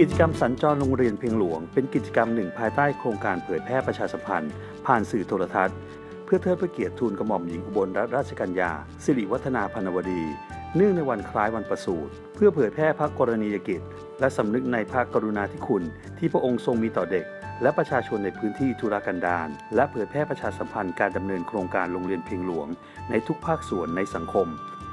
กิจกรรมสัญจรโรงเรียนเพียงหลวง เป็นกิจกรรมหนึ่งภายใต้โครงการเผยแพร่ประชาสัมพันธ์ ผ่านสื่อโทรทัศน์ เพื่อเทิดพระเกียรติทูลกระหม่อมหญิงอุบลรัตนราชกัญญา สิริวัฒนาพนวดี เนื่องในวันคล้ายวันประสูติเพื่อเผยแพร่พระกรณียกิจ และสำนึกในพระกรุณาธิคุณ ที่พระองค์ทรงมีต่อเด็ก และประชาชนในพื้นที่ทุรกันดารและเผยแพร่ประชาสัมพันธ์การดำเนินโครงการโรงเรียนเพียงหลวง ในทุกภาคส่วนในสังคม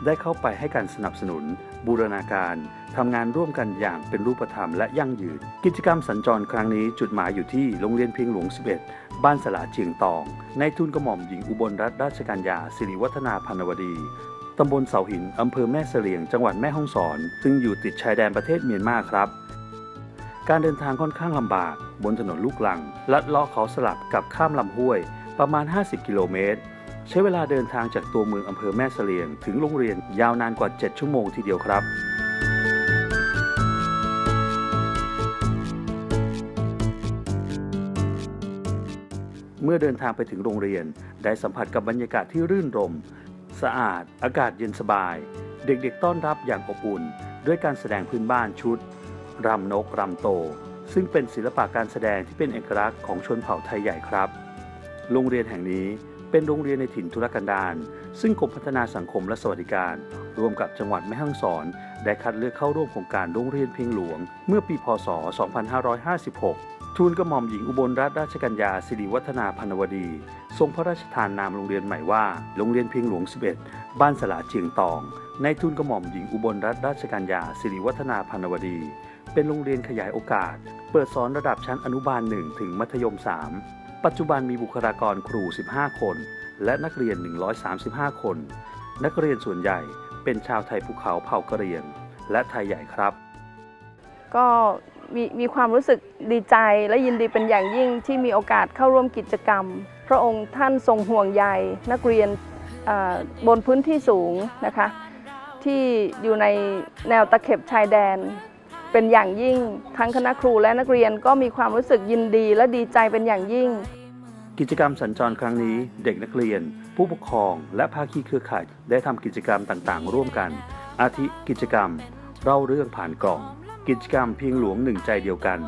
ได้เข้าไปให้การสนับสนุน บูรณาการทำงานร่วมกันอย่างเป็นรูปธรรมและยั่งยืน กิจกรรมสัญจรครั้งนี้จุดหมายอยู่ที่โรงเรียนเพียงหลวง 11 บ้านสลาเจียงตอง ในทุนกระหม่อมหญิงอุบลรัตนราชกัญญาสิริวัฒนาพันวดีตำบลเสาหินอำเภอแม่เสลียง จังหวัดแม่ฮ่องสอน ซึ่งอยู่ติดชายแดนประเทศเมียนมาครับ การเดินทางค่อนข้างลำบาก บนถนนลูกลัง ลัดเลาะเขาสลับกับข้ามลำห้วย ประมาณ 50 กิโลเมตร ใช้เวลาเดินทางจากตัวเมืองอำเภอแม่เสลียง ถึงโรงเรียนยาวนานกว่า 7 ชั่วโมงทีเดียวครับเมื่อเดินทางไปถึงโรงเรียน ได้สัมผัสกับบรรยากาศที่รื่นรม สะอาด อากาศเย็นสบาย เด็กๆต้อนรับอย่างอบอุ่น ด้วยการแสดงพื้นบ้านชุด รำนกรำโต ซึ่งเป็นศิลปะการแสดงที่เป็นเอกลักษณ์ของชนเผ่าไทยใหญ่ครับ โรงเรียนแห่งนี้ เป็นโรงเรียนในถิ่นทุรกันดารซึ่งกรมพัฒนาสังคมและสวัสดิการ ร่วมกับจังหวัดแม่ฮ่องสอน ได้คัดเลือกเข้าร่วมโครงการโรงเรียนเพียงหลวง เมื่อปีพศ 2556 ทูลกระหม่อมหญิงอุบลรัตนราชกัญญาสิริวัฒนาพันวดี ทรงพระราชทานนามโรงเรียนใหม่ว่า โรงเรียนเพียงหลวง 11 บ้านสลาเจียงตอง ในทุนกระหม่อมหญิงอุบลรัตนราชกัญญาสิริวัฒนาพันวดี เป็นโรงเรียนขยายโอกาส เปิดสอนระดับชั้นอนุบาล 1 ถึงมัธยม 3 ปัจจุบันมีบุคลากรครู 15 คน และนักเรียน 135 คน นักเรียนส่วนใหญ่เป็นชาวไทยภูเขาเผ่ากะเหรี่ยง และไทยใหญ่ครับ ก็มีมีความรู้สึกดีใจและยินดีเป็นอย่างยิ่งที่มีโอกาสเข้าร่วมกิจกรรม พระองค์ท่านทรงห่วงใยนักเรียนบนพื้นที่สูงนะคะ ที่อยู่ในแนวตะเข็บชายแดน เป็นอย่างยิ่งทั้งคณะครูและนักเรียนก็มีความรู้สึกยินดีและดีใจเป็นอย่างยิ่ง กิจกรรมสัญจรครั้งนี้ เด็กนักเรียน ผู้ปกครอง และภาคีเครือข่ายได้ทำกิจกรรมต่างๆ ร่วมกัน อาทิกิจกรรม เล่าเรื่องผ่านกล่อง กิจกรรมเพียงหลวงหนึ่งใจเดียวกัน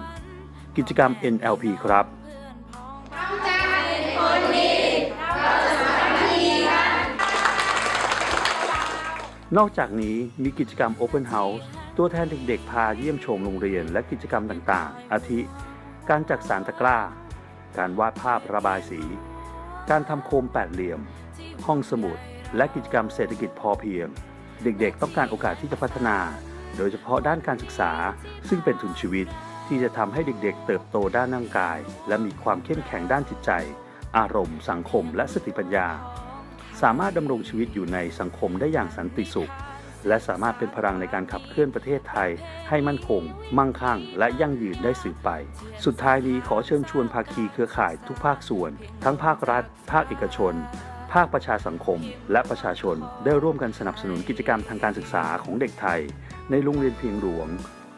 กิจกรรม NLP ครับนอกจากนี้มีกิจกรรม Open House ตัวแทนเด็กๆ พาเยี่ยมชมโรงเรียนและกิจกรรมต่างๆ อาทิ การจักสารตะกร้า การวาดภาพระบายสี การทำโคมแปดเหลี่ยม ห้องสมุด และกิจกรรมเศรษฐกิจพอเพียง เด็กๆ ต้องการโอกาสที่จะพัฒนา โดยเฉพาะด้านการศึกษา ซึ่งเป็นทุนชีวิตที่จะทำให้เด็กๆ เติบโตด้านร่างกาย และมีความเข้มแข็งด้านจิตใจ อารมณ์ สังคม และสติปัญญา สามารถดำรงชีวิตอยู่ในสังคมได้อย่างสันติสุข และสามารถเป็นพลังในการขับเคลื่อนประเทศไทย ให้มั่นคง มั่งคั่ง และยั่งยืนได้สืบไป สุดท้ายนี้ขอเชิญชวนภาคีเครือข่ายทุกภาคส่วน ทั้งภาครัฐ ภาคเอกชน ภาคประชาสังคม และประชาชน ได้ร่วมกันสนับสนุนกิจกรรมทางการศึกษาของเด็กไทย ในโรงเรียนเพียงหลวง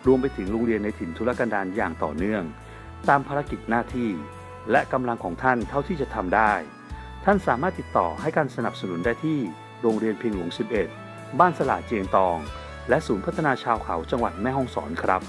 รวมไปถึงโรงเรียนในถิ่นทุรกันดารอย่างต่อเนื่อง ตามภารกิจหน้าที่ และกำลังของท่านเท่าที่จะทำได้ ท่านสามารถติดต่อให้การสนับสนุนได้ที่โรงเรียนเพียงหลวง 11 บ้านสลาเจียงตอง และศูนย์พัฒนาชาวเขาจังหวัดแม่ฮ่องสอนครับ